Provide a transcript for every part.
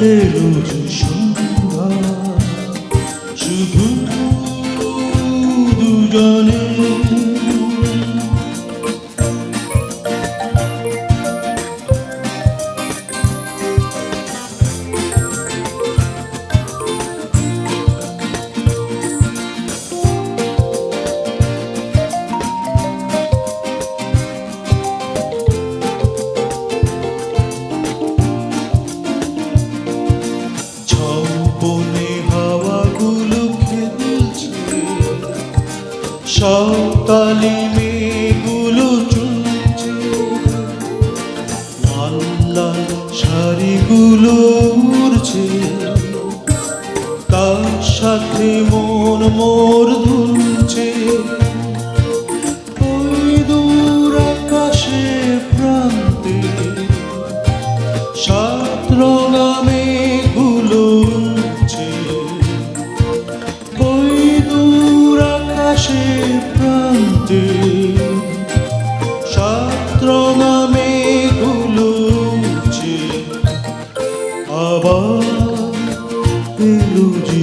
এলো যে সকালে মেয়েগুলো চুনছে। লাল লাল শাড়িগুলো উড়ছে। তার সাথে মন মোর দুলছে আবার যে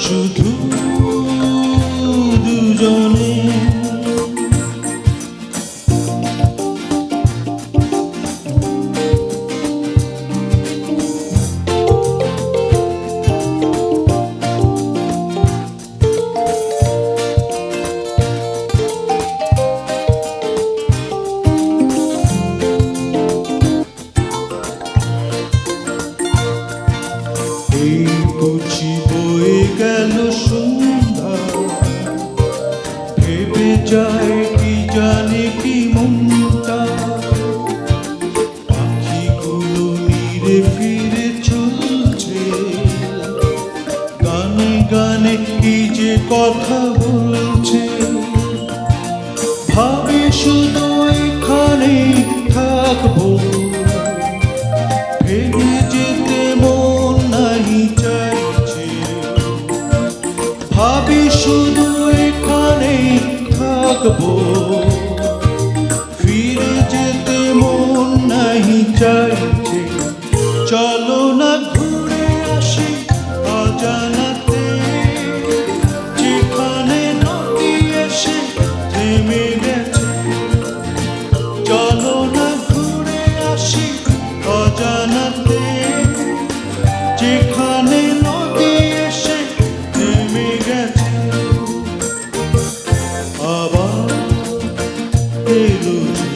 শুধু দুজনে যায়, কি জানে কি মমতা পাখিগুলো নিরে ফিরে চলছে। গানে গানে কি যে কথা বলছে। ভাবে শুধু এখানে থাকব। থাকব ফিরে যেতে মন নাহি চাইছে চলো না ঘুরে আসি, অজানাতে। যেখানে নদী এসে, থেমে cabelo